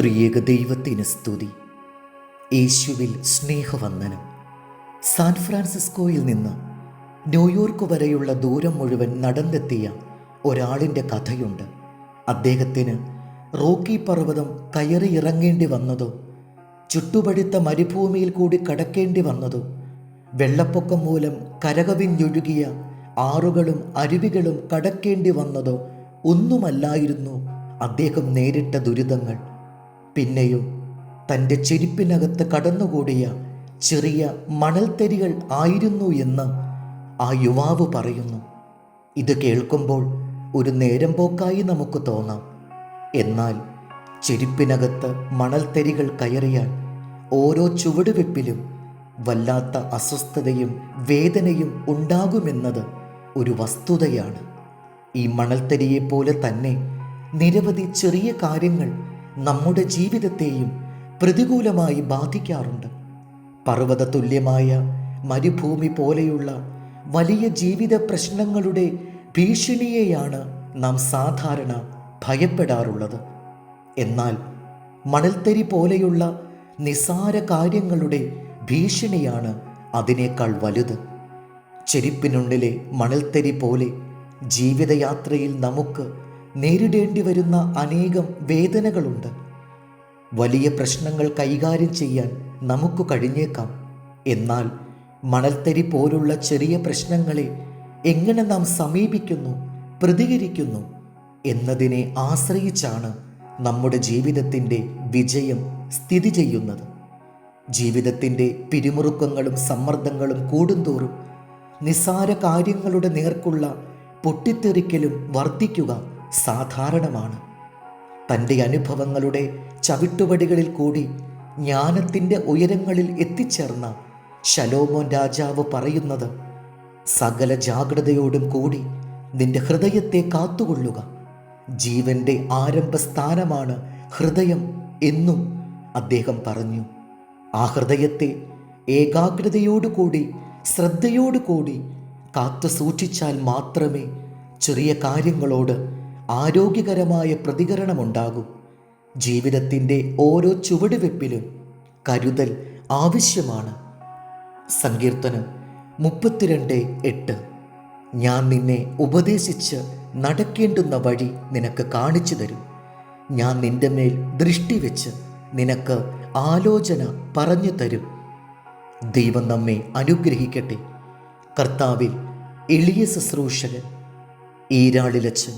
ത്രിയേക ദൈവത്തിന് സ്തുതി. യേശുവിൽ സ്നേഹവന്ദനം. സാൻ ഫ്രാൻസിസ്കോയിൽ നിന്ന് ന്യൂയോർക്ക് വരെയുള്ള ദൂരം മുഴുവൻ നടന്നെത്തിയ ഒരാളിന്റെ കഥയുണ്ട്. അദ്ദേഹത്തിന് റോക്കി പർവതം കയറി ഇറങ്ങേണ്ടി വന്നതോ ചുട്ടുപഴുത്ത മരുഭൂമിയിൽ കൂടി കടക്കേണ്ടി വന്നതോ വെള്ളപ്പൊക്കം മൂലം കരകവിഞ്ഞൊഴുകിയ ആറുകളും അരുവികളും കടക്കേണ്ടി വന്നതോ ഒന്നുമല്ലായിരുന്നു അദ്ദേഹം നേരിട്ട ദുരിതങ്ങൾ. പിന്നെയോ തന്റെ ചെരിപ്പിനകത്ത് കടന്നുകൂടിയ ചെറിയ മണൽത്തരികൾ ആയിരുന്നു എന്ന് ആ യുവാവ് പറയുന്നു. ഇത് കേൾക്കുമ്പോൾ ഒരു നേരം പോക്കായി നമുക്ക് തോന്നാം. എന്നാൽ ചെരുപ്പിനകത്ത് മണൽത്തരികൾ കയറിയാൽ ഓരോ ചുവടുവെപ്പിലും വല്ലാത്ത അസ്വസ്ഥതയും വേദനയും ഉണ്ടാകുമെന്നത് ഒരു വസ്തുതയാണ്. ഈ മണൽത്തരിയെപ്പോലെ തന്നെ നിരവധി ചെറിയ കാര്യങ്ങൾ നമ്മുടെ ജീവിതത്തെയും പ്രതികൂലമായി ബാധിക്കാറുണ്ട്. പർവത തുല്യമായ മരുഭൂമി പോലെയുള്ള വലിയ ജീവിത പ്രശ്നങ്ങളുടെ ഭീഷണിയെയാണ് നാം സാധാരണ ഭയപ്പെടാറുള്ളത്. എന്നാൽ മണൽത്തരി പോലെയുള്ള നിസാര കാര്യങ്ങളുടെ ഭീഷണിയാണ് അതിനേക്കാൾ വലുത്. ചെരുപ്പിനുള്ളിലെ മണൽത്തരി പോലെ ജീവിതയാത്രയിൽ നമുക്ക് നേരിടേണ്ടി വരുന്ന അനേകം വേദനകളുണ്ട്. വലിയ പ്രശ്നങ്ങൾ കൈകാര്യം ചെയ്യാൻ നമുക്ക് കഴിഞ്ഞേക്കാം. എന്നാൽ മണൽത്തരി പോലുള്ള ചെറിയ പ്രശ്നങ്ങളെ എങ്ങനെ നാം സമീപിക്കുന്നു പ്രതികരിക്കുന്നു എന്നതിനെ ആശ്രയിച്ചാണ് നമ്മുടെ ജീവിതത്തിന്റെ വിജയം സ്ഥിതി ചെയ്യുന്നത്. ജീവിതത്തിന്റെ പിരിമുറുക്കങ്ങളും സമ്മർദ്ദങ്ങളും കൂടുന്തോറും നിസ്സാര കാര്യങ്ങളുടെ നേർക്കുള്ള പൊട്ടിത്തെറിക്കലും വർദ്ധിക്കുക സാധാരണമാണ്. തന്റെ അനുഭവങ്ങളുടെ ചവിട്ടുപടികളിൽ കൂടി ജ്ഞാനത്തിന്റെ ഉയരങ്ങളിൽ എത്തിച്ചേർന്ന ശലോമോൻ രാജാവ് പറയുന്നത് സകല ജാഗ്രതയോടും കൂടി നിന്റെ ഹൃദയത്തെ കാത്തുകൊള്ളുക. ജീവന്റെ ആരംഭസ്ഥാനമാണ് ഹൃദയം എന്നും അദ്ദേഹം പറഞ്ഞു. ആ ഹൃദയത്തെ ഏകാഗ്രതയോടുകൂടി ശ്രദ്ധയോടുകൂടി കാത്തു സൂക്ഷിച്ചാൽ മാത്രമേ ചെറിയ കാര്യങ്ങളോട് ആരോഗ്യകരമായ പ്രതികരണമുണ്ടാകും. ജീവിതത്തിന്റെ ഓരോ ചുവടുവെപ്പിലും കരുതൽ ആവശ്യമാണ്. സങ്കീർത്തനം മുപ്പത്തിരണ്ട് എട്ട്. ഞാൻ നിന്നെ ഉപദേശിച്ച് നടക്കേണ്ടുന്ന വഴി നിനക്ക് കാണിച്ചു തരും. ഞാൻ നിന്റെ മേൽ ദൃഷ്ടി വെച്ച് നിനക്ക് ആലോചന പറഞ്ഞു തരും. ദൈവം നമ്മെ അനുഗ്രഹിക്കട്ടെ. കർത്താവിൽ എളിയ ശുശ്രൂഷകൻ ഈരാളിലച്ചൻ